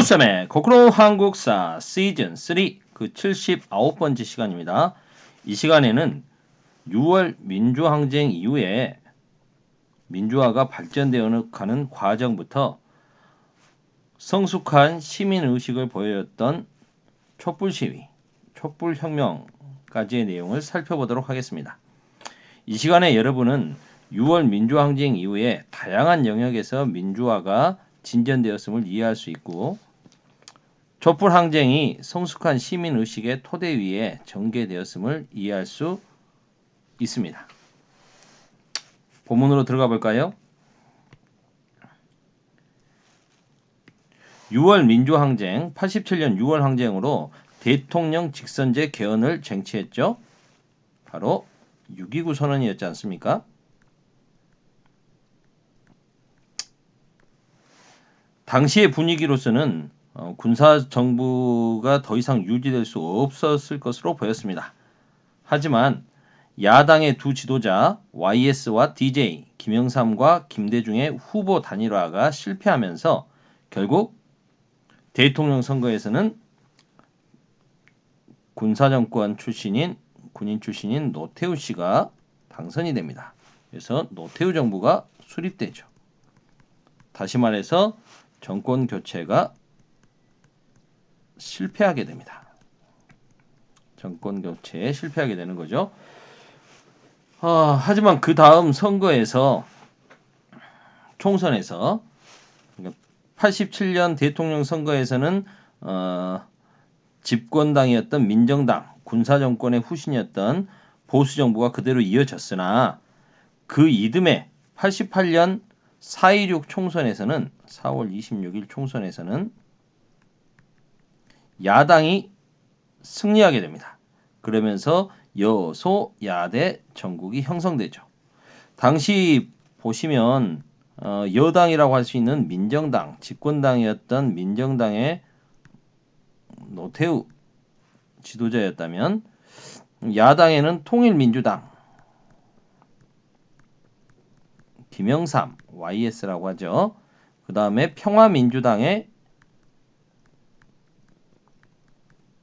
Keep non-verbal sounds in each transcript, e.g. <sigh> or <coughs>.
보쌈의 거꾸로 한국사 시즌 3 그 79번째 시간입니다. 이 시간에는 6월 민주항쟁 이후에 민주화가 발전되어 가는 과정부터 성숙한 시민 의식을 보여줬던 촛불 시위, 촛불 혁명까지의 내용을 살펴보도록 하겠습니다. 이 시간에 여러분은 6월 민주항쟁 이후에 다양한 영역에서 민주화가 진전되었음을 이해할 수 있고 촛불 항쟁이 성숙한 시민 의식의 토대 위에 전개되었음을 이해할 수 있습니다. 본문으로 들어가 볼까요? 6월 민주항쟁, 87년 6월 항쟁으로 대통령 직선제 개헌을 쟁취했죠. 바로 6.29 선언이었지 않습니까? 당시의 분위기로서는 어, 군사 정부가 더 이상 유지될 수 없었을 것으로 보였습니다. 하지만 야당의 두 지도자 YS와 DJ 김영삼과 김대중의 후보 단일화가 실패하면서 결국 대통령 선거에서는 군사정권 출신인 군인 출신인 노태우 씨가 당선이 됩니다. 그래서 노태우 정부가 수립되죠. 다시 말해서 정권 교체가 실패하게 됩니다. 정권 교체에 실패하게 되는 거죠. 어, 하지만 그 다음 선거에서 총선에서 87년 그러니까 대통령 선거에서는 어, 집권당이었던 민정당 군사 정권의 후신이었던 보수 정부가 그대로 이어졌으나 그 이듬해 88년 4.16 총선에서는 4월 26일 총선에서는 야당이 승리하게 됩니다. 그러면서 여소 야대 전국이 형성되죠. 당시 보시면 어, 여당이라고 할 수 있는 민정당, 집권당이었던 민정당의 노태우 지도자였다면 야당에는 통일민주당, 김영삼, YS라고 하죠. 그 다음에 평화민주당의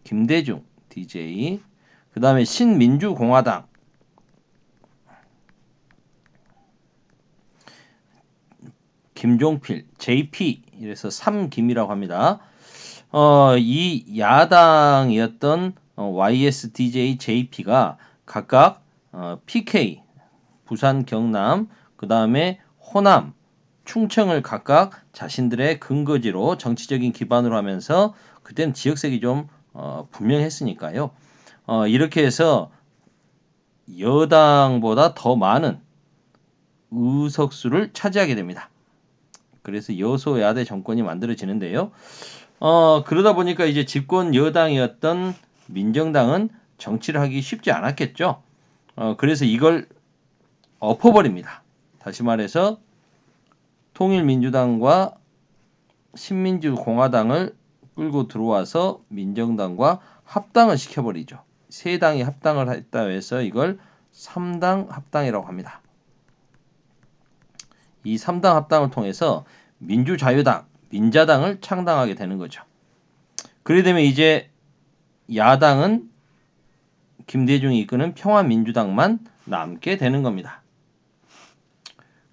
김대중, DJ, 그 다음에 신민주공화당, 김종필, JP 이래서 삼김이라고 합니다. 어, 이 야당이었던 어, YSDJ, JP가 각각 어, PK, 부산, 경남, 그 다음에 호남, 충청을 각각 자신들의 근거지로 정치적인 기반으로 하면서 그때는 지역색이 좀 어, 분명했으니까요. 어, 이렇게 해서 여당보다 더 많은 의석수를 차지하게 됩니다. 그래서 여소야대 정권이 만들어지는데요. 어, 그러다 보니까 이제 집권 여당이었던 민정당은 정치를 하기 쉽지 않았겠죠. 어, 그래서 이걸 엎어버립니다. 다시 말해서 통일민주당과 신민주공화당을 끌고 들어와서 민정당과 합당을 시켜버리죠. 세 당이 합당을 했다 해서 이걸 3당 합당이라고 합니다. 이 3당 합당을 통해서 민주자유당, 민자당을 창당하게 되는 거죠. 그래 되면 이제 야당은 김대중이 이끄는 평화민주당만 남게 되는 겁니다.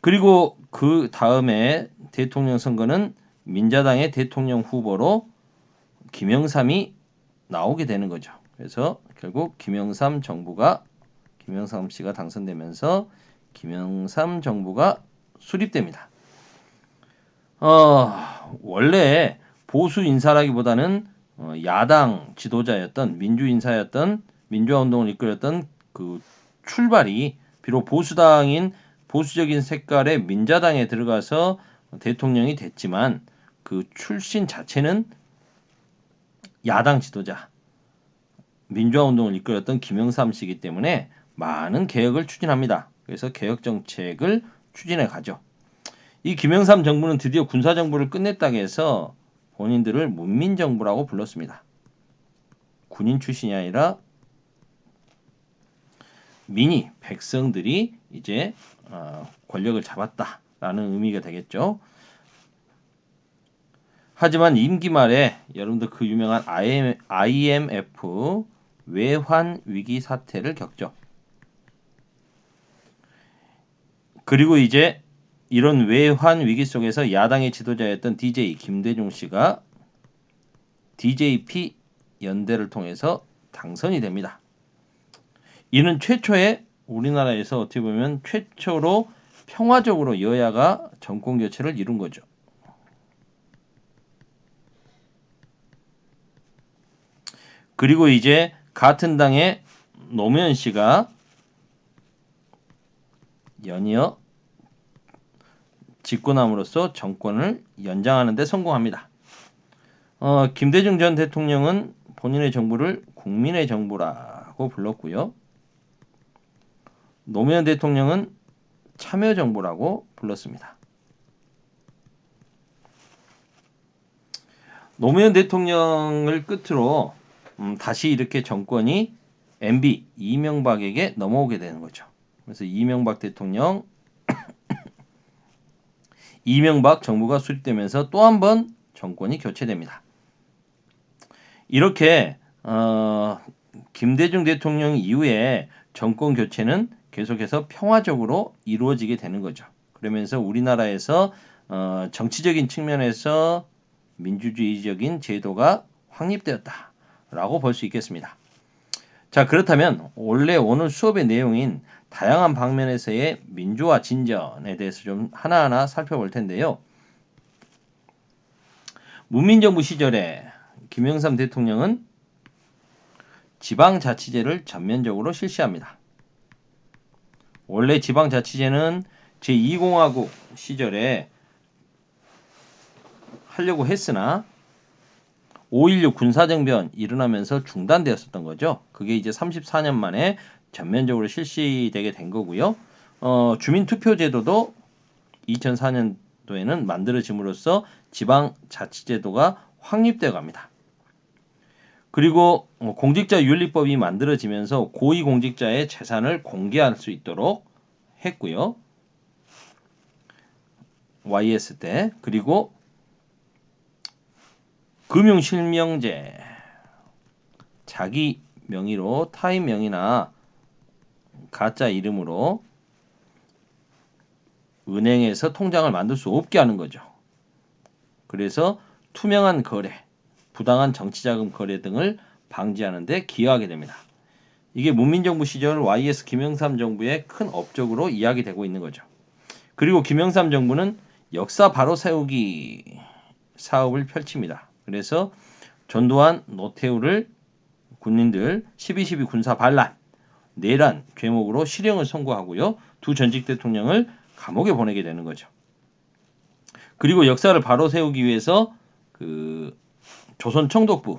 그리고 그 다음에 대통령 선거는 민자당의 대통령 후보로 김영삼이 나오게 되는 거죠. 그래서 결국 김영삼 정부가 김영삼 씨가 당선되면서 김영삼 정부가 수립됩니다. 어, 원래 보수 인사라기보다는 어, 야당 지도자였던 민주 인사였던 민주화 운동을 이끌었던 그 출발이 비록 보수당인 보수적인 색깔의 민자당에 들어가서 대통령이 됐지만 그 출신 자체는 야당 지도자 민주화 운동을 이끌었던 김영삼 씨이기 때문에 많은 개혁을 추진합니다. 그래서 개혁 정책을 추진해 가죠. 이 김영삼 정부는 드디어 군사 정부를 끝냈다고 해서 본인들을 문민 정부라고 불렀습니다. 군인 출신이 아니라 민이 백성들이 이제 어, 권력을 잡았다라는 의미가 되겠죠. 하지만 임기 말에 여러분들 그 유명한 IM, IMF 외환 위기 사태를 겪죠. 그리고 이제 이런 외환 위기 속에서 야당의 지도자였던 DJ 김대중 씨가 DJP 연대를 통해서 당선이 됩니다. 이는 최초의 우리나라에서 어떻게 보면 최초로 평화적으로 여야가 정권 교체를 이룬 거죠. 그리고 이제 같은 당의 노무현 씨가 연이어 집권함으로써 정권을 연장하는 데 성공합니다. 어, 김대중 전 대통령은 본인의 정부를 국민의 정부라고 불렀고요. 노무현 대통령은 참여정부라고 불렀습니다. 노무현 대통령을 끝으로 음, 다시 이렇게 정권이 MB 이명박에게 넘어오게 되는 거죠. 그래서 이명박 대통령 <coughs> 이명박 정부가 수립되면서 또 한 번 정권이 교체됩니다. 이렇게 어, 김대중 대통령 이후에 정권 교체는 계속해서 평화적으로 이루어지게 되는 거죠. 그러면서 우리나라에서 어, 정치적인 측면에서 민주주의적인 제도가 확립되었다 라고 볼 수 있겠습니다. 자 그렇다면 원래 오늘 수업의 내용인 다양한 방면에서의 민주화 진전에 대해서 좀 하나하나 살펴볼 텐데요. 문민정부 시절에 김영삼 대통령은 지방자치제를 전면적으로 실시합니다. 원래 지방자치제는 제2공화국 시절에 하려고 했으나 5.16 군사정변 일어나면서 중단되었었던 거죠. 그게 이제 34년 만에 전면적으로 실시되게 된 거고요. 어, 주민투표제도도 2004년도에는 만들어짐으로써 지방자치제도가 확립되어 갑니다. 그리고 어, 공직자윤리법이 만들어지면서 고위공직자의 재산을 공개할 수 있도록 했고요. YS 때 그리고 금융 실명제 자기 명의로 타인 명의나 가짜 이름으로 은행에서 통장을 만들 수 없게 하는 거죠. 그래서 투명한 거래, 부당한 정치자금 거래 등을 방지하는 데 기여하게 됩니다. 이게 문민정부 시절 YS 김영삼 정부의 큰 업적으로 이야기되고 있는 거죠. 그리고 김영삼 정부는 역사 바로 세우기 사업을 펼칩니다. 그래서 전두환, 노태우를 군인들 12.12 군사 반란, 내란 죄목으로 실형을 선고하고요. 두 전직 대통령을 감옥에 보내게 되는 거죠. 그리고 역사를 바로 세우기 위해서 그 조선 청독부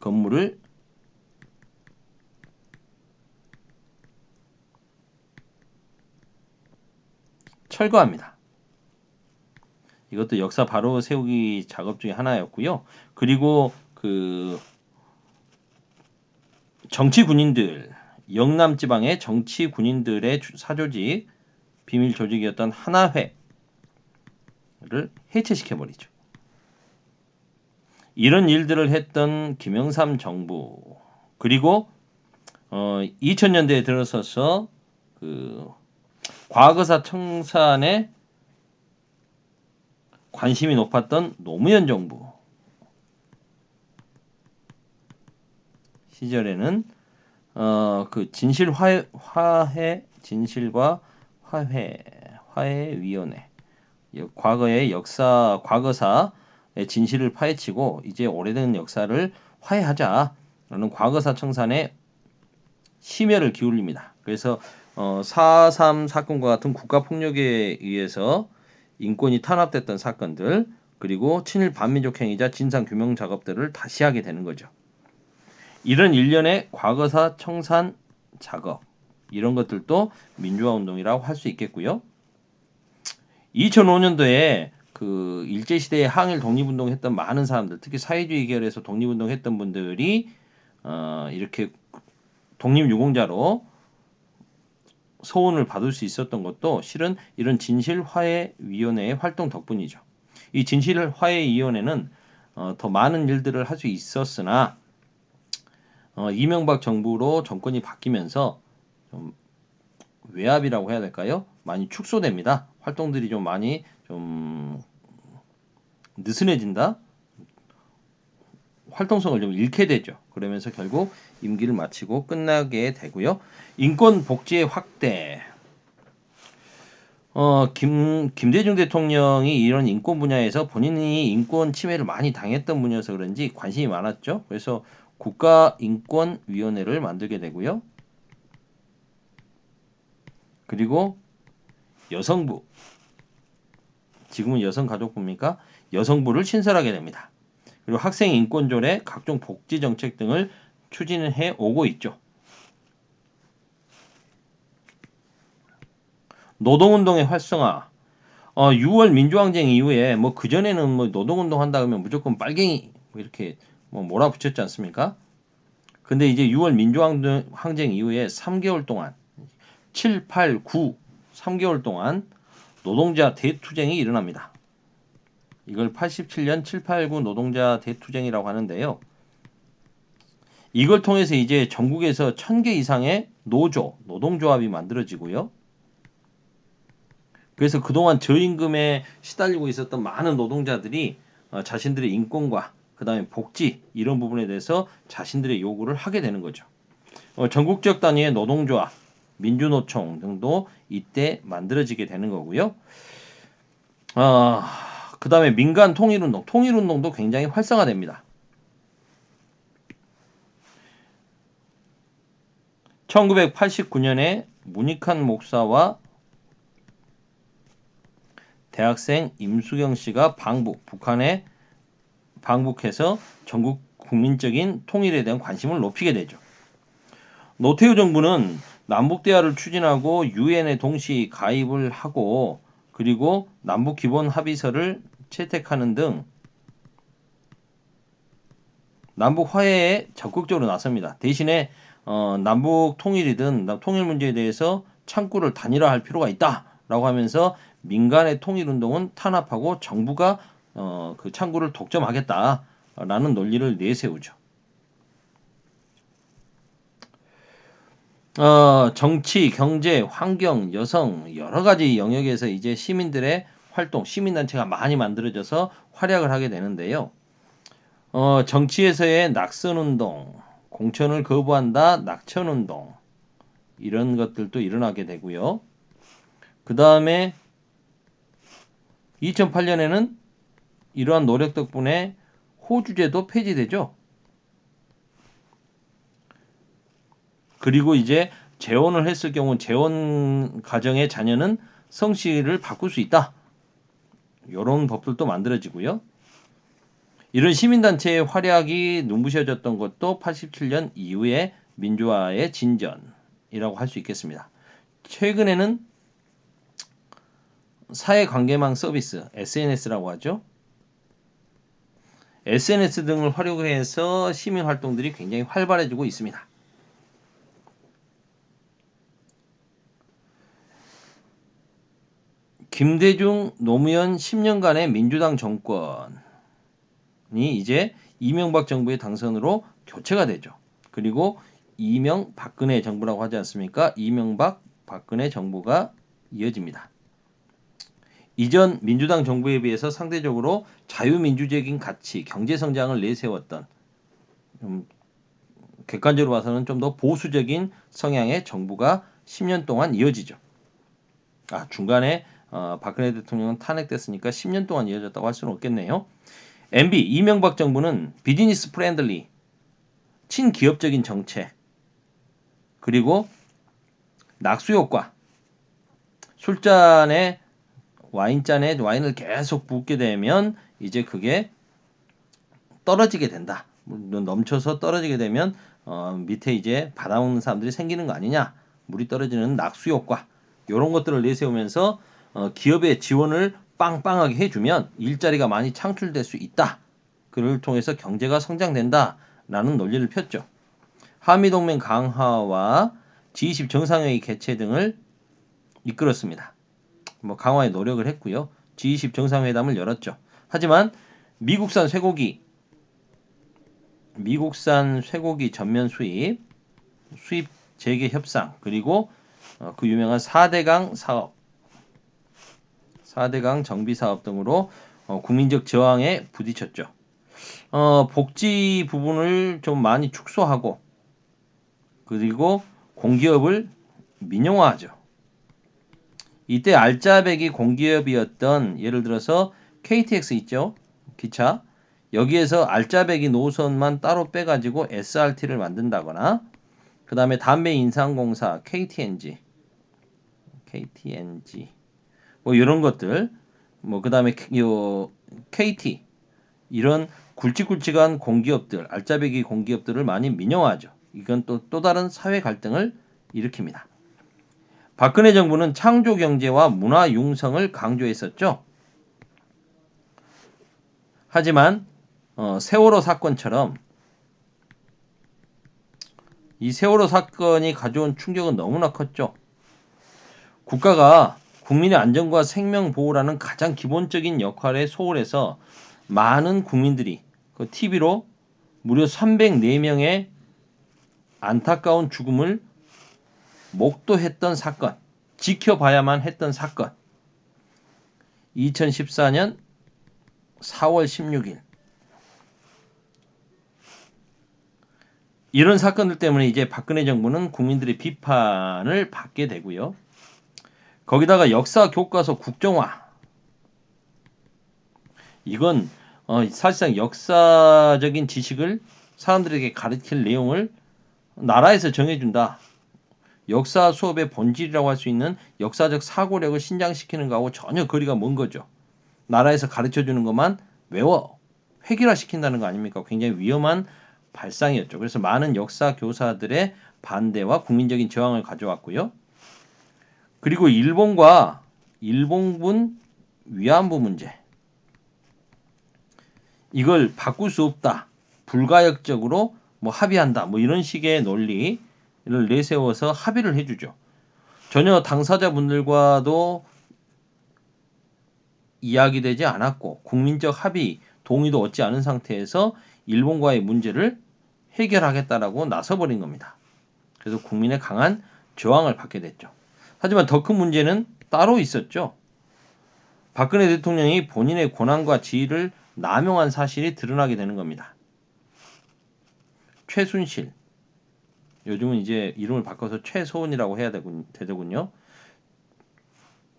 건물을 철거합니다. 이것도 역사 바로 세우기 작업 중에 하나였고요. 그리고 그 정치 군인들 영남 지방의 정치 군인들의 사조직 비밀 조직이었던 하나회를 해체시켜 버리죠. 이런 일들을 했던 김영삼 정부 그리고 어 2000년대에 들어서서 그 과거사 청산에 관심이 높았던 노무현 정부 시절에는 어 그 진실 화해, 화해 진실과 화해 화해 위원회 과거의 역사 과거사의 진실을 파헤치고 이제 오래된 역사를 화해하자라는 과거사 청산에 심혈을 기울입니다. 그래서 어, 4.3 사건과 같은 국가 폭력에 의해서 인권이 탄압됐던 사건들 그리고 친일 반민족 행위자 진상 규명 작업들을 다시 하게 되는 거죠. 이런 일련의 과거사 청산 작업 이런 것들도 민주화 운동이라고 할 수 있겠고요. 2005년도에 그 일제 시대에 항일 독립운동 했던 많은 사람들, 특히 사회주의 계열에서 독립운동 했던 분들이 어 이렇게 독립 유공자로 소원을 받을 수 있었던 것도 실은 이런 진실화해 위원회의 활동 덕분이죠. 이 진실 화해 위원회는 어, 더 많은 일들을 할 수 있었으나 어, 이명박 정부로 정권이 바뀌면서 좀 외압이라고 해야 될까요? 많이 축소됩니다. 활동들이 좀 많이 좀 느슨해진다. 활동성을 좀 잃게 되죠. 그러면서 결국 임기를 마치고 끝나게 되고요. 인권 복지의 확대. 어, 김, 김대중 대통령이 이런 인권 분야에서 본인이 인권 침해를 많이 당했던 분이어서 그런지 관심이 많았죠. 그래서 국가인권위원회를 만들게 되고요. 그리고 여성부. 지금은 여성가족부입니까? 여성부를 신설하게 됩니다. 그리고 학생 인권 조례, 각종 복지 정책 등을 추진해 오고 있죠. 노동운동의 활성화. 어, 6월 민주항쟁 이후에 뭐 그 전에는 뭐 노동운동 한다 그러면 무조건 빨갱이 뭐 이렇게 뭐 몰아붙였지 않습니까? 근데 이제 6월 민주항쟁 이후에 3개월 동안 7, 8, 9 3개월 동안 노동자 대투쟁이 일어납니다. 이걸 87년 7, 8, 9 노동자 대투쟁이라고 하는데요. 이걸 통해서 이제 전국에서 1000개 이상의 노조, 노동조합이 만들어지고요. 그래서 그동안 저임금에 시달리고 있었던 많은 노동자들이 어, 자신들의 인권과 그다음에 복지 이런 부분에 대해서 자신들의 요구를 하게 되는 거죠. 어, 전국적 단위의 노동조합, 민주노총 등도 이때 만들어지게 되는 거고요. 어, 그 다음에 민간 통일운동, 통일운동도 굉장히 활성화됩니다. 1989년에 문익환 목사와 대학생 임수경 씨가 방북, 북한에 방북해서 전국 국민적인 통일에 대한 관심을 높이게 되죠. 노태우 정부는 남북 대화를 추진하고 유엔에 동시 가입을 하고 그리고 남북 기본 합의서를 채택하는 등 남북 화해에 적극적으로 나섭니다. 대신에 어, 남북 통일이든 통일 문제에 대해서 창구를 단일화할 필요가 있다라고 하면서 민간의 통일 운동은 탄압하고 정부가 어, 그 창구를 독점하겠다라는 논리를 내세우죠. 어, 정치, 경제, 환경, 여성 여러 가지 영역에서 이제 시민들의 활동, 시민단체가 많이 만들어져서 활약을 하게 되는데요. 어, 정치에서의 낙선운동, 공천을 거부한다, 낙천운동 이런 것들도 일어나게 되고요. 그 다음에 2008년에는 이러한 노력 덕분에 호주제도 폐지되죠. 그리고 이제 재혼을 했을 경우 재혼 가정의 자녀는 성씨를 바꿀 수 있다. 이런 법들도 만들어지고요. 이런 시민단체의 활약이 눈부셔졌던 것도 87년 이후의 민주화의 진전이라고 할 수 있겠습니다. 최근에는 사회관계망 서비스, SNS라고 하죠. SNS 등을 활용해서 시민 활동들이 굉장히 활발해지고 있습니다. 김대중 노무현 10년간의 민주당 정권이 이제 이명박 정부의 당선으로 교체가 되죠. 그리고 이명 박근혜 정부라고 하지 않습니까? 이명박 박근혜 정부가 이어집니다. 이전 민주당 정부에 비해서 상대적으로 자유민주적인 가치, 경제 성장을 내세웠던 좀 객관적으로 봐서는 좀 더 보수적인 성향의 정부가 10년 동안 이어지죠. 아 중간에 어, 박근혜 대통령은 탄핵됐으니까 10년 동안 이어졌다고 할 수는 없겠네요. MB 이명박 정부는 비즈니스 프렌들리 친기업적인 정책 그리고 낙수 효과 술잔에 와인잔에 와인을 계속 붓게 되면 이제 그게 떨어지게 된다. 넘쳐서 떨어지게 되면 어, 밑에 이제 받아오는 사람들이 생기는 거 아니냐. 물이 떨어지는 낙수 효과. 이런 것들을 내세우면서 어, 기업의 지원을 빵빵하게 해주면 일자리가 많이 창출될 수 있다. 그를 통해서 경제가 성장된다라는 논리를 폈죠. 한미동맹 강화와 G20 정상회의 개최 등을 이끌었습니다. 뭐 강화에 노력을 했고요. G20 정상회담을 열었죠. 하지만 미국산 쇠고기 미국산 쇠고기 전면 수입 수입 재개 협상 그리고 어, 그 유명한 4대강 사업 4대강 정비 사업 등으로 어, 국민적 저항에 부딪혔죠. 어, 복지 부분을 좀 많이 축소하고 그리고 공기업을 민영화하죠. 이때 알짜배기 공기업이었던 예를 들어서 KTX 있죠. 기차. 여기에서 알짜배기 노선만 따로 빼가지고 SRT를 만든다거나 그 다음에 담배 인상공사 KTNG KTNG 뭐 이런 것들 뭐 그 다음에 요 KT 이런 굵직굵직한 공기업들 알짜배기 공기업들을 많이 민영화하죠. 이건 또또 다른 사회 갈등을 일으킵니다. 박근혜 정부는 창조 경제와 문화 융성을 강조했었죠. 하지만 어, 세월호 사건처럼 이 세월호 사건이 가져온 충격은 너무나 컸죠. 국가가 국민의 안전과 생명 보호라는 가장 기본적인 역할에 소홀해서 많은 국민들이 그 TV로 무려 304명의 안타까운 죽음을 목도했던 사건, 지켜봐야만 했던 사건. 2014년 4월 16일. 이런 사건들 때문에 이제 박근혜 정부는 국민들의 비판을 받게 되고요. 거기다가 역사 교과서 국정화. 이건 어, 사실상 역사적인 지식을 사람들에게 가르칠 내용을 나라에서 정해준다. 역사 수업의 본질이라고 할 수 있는 역사적 사고력을 신장시키는 거하고 전혀 거리가 먼 거죠. 나라에서 가르쳐 주는 것만 외워 획일화 시킨다는 거 아닙니까? 굉장히 위험한 발상이었죠. 그래서 많은 역사 교사들의 반대와 국민적인 저항을 가져왔고요. 그리고 일본과 일본군 위안부 문제 이걸 바꿀 수 없다. 불가역적으로 뭐 합의한다. 뭐 이런 식의 논리를 내세워서 합의를 해주죠. 전혀 당사자분들과도 이야기되지 않았고 국민적 합의 동의도 얻지 않은 상태에서 일본과의 문제를 해결하겠다라고 나서버린 겁니다. 그래서 국민의 강한 저항을 받게 됐죠. 하지만 더 큰 문제는 따로 있었죠. 박근혜 대통령이 본인의 권한과 지위를 남용한 사실이 드러나게 되는 겁니다. 최순실 요즘은 이제 이름을 바꿔서 최소은이라고 해야 되더군요.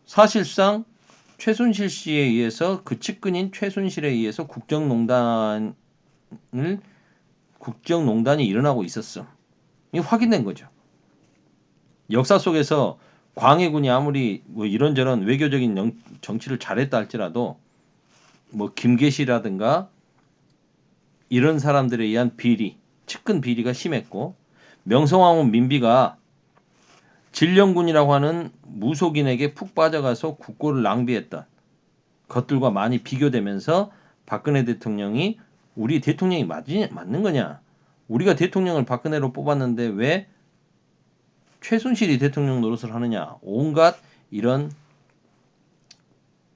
사실상 최순실 씨에 의해서 그 측근인 최순실에 의해서 국정농단을 국정농단이 일어나고 있었어. 이 확인된 거죠. 역사 속에서 광해군이 아무리 뭐 이런저런 외교적인 정치를 잘했다 할지라도 뭐 김계시라든가 이런 사람들에 의한 비리, 측근 비리가 심했고 명성황후 민비가 진령군이라고 하는 무속인에게 푹 빠져가서 국고를 낭비했던 것들과 많이 비교되면서 박근혜 대통령이 우리 대통령이 맞지, 맞는 거냐? 우리가 대통령을 박근혜로 뽑았는데 왜 최순실이 대통령 노릇을 하느냐? 온갖 이런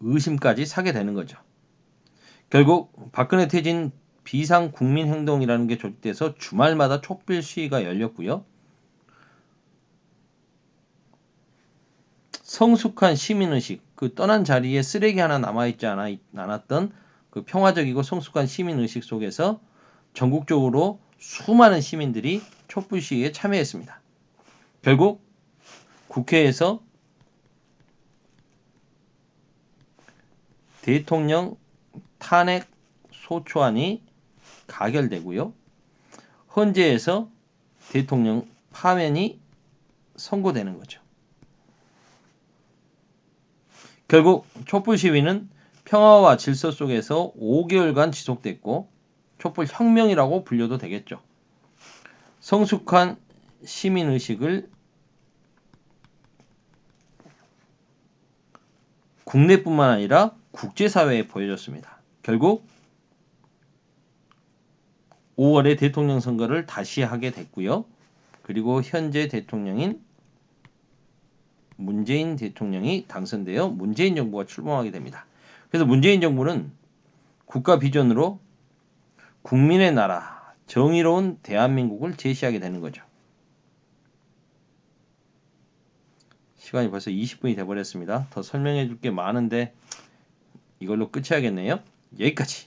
의심까지 사게 되는 거죠. 결국 박근혜 퇴진 비상 국민 행동이라는 게 조직돼서 주말마다 촛불 시위가 열렸고요. 성숙한 시민의식, 그 떠난 자리에 쓰레기 하나 남아있지 않아, 않았던 그 평화적이고 성숙한 시민의식 속에서 전국적으로 수많은 시민들이 촛불 시위에 참여했습니다. 결국 국회에서 대통령 탄핵 소추안이 가결되고요. 헌재에서 대통령 파면이 선고되는 거죠. 결국 촛불 시위는 평화와 질서 속에서 5개월간 지속됐고 촛불 혁명이라고 불려도 되겠죠. 성숙한 시민 의식을 국내뿐만 아니라 국제사회에 보여줬습니다. 결국 5월에 대통령 선거를 다시 하게 됐고요. 그리고 현재 대통령인 문재인 대통령이 당선되어 문재인 정부가 출범하게 됩니다. 그래서 문재인 정부는 국가 비전으로 국민의 나라, 정의로운 대한민국을 제시하게 되는 거죠. 시간이 벌써 20분이 돼버렸습니다. 더 설명해 줄 게 많은데 이걸로 끝이야겠네요. 여기까지.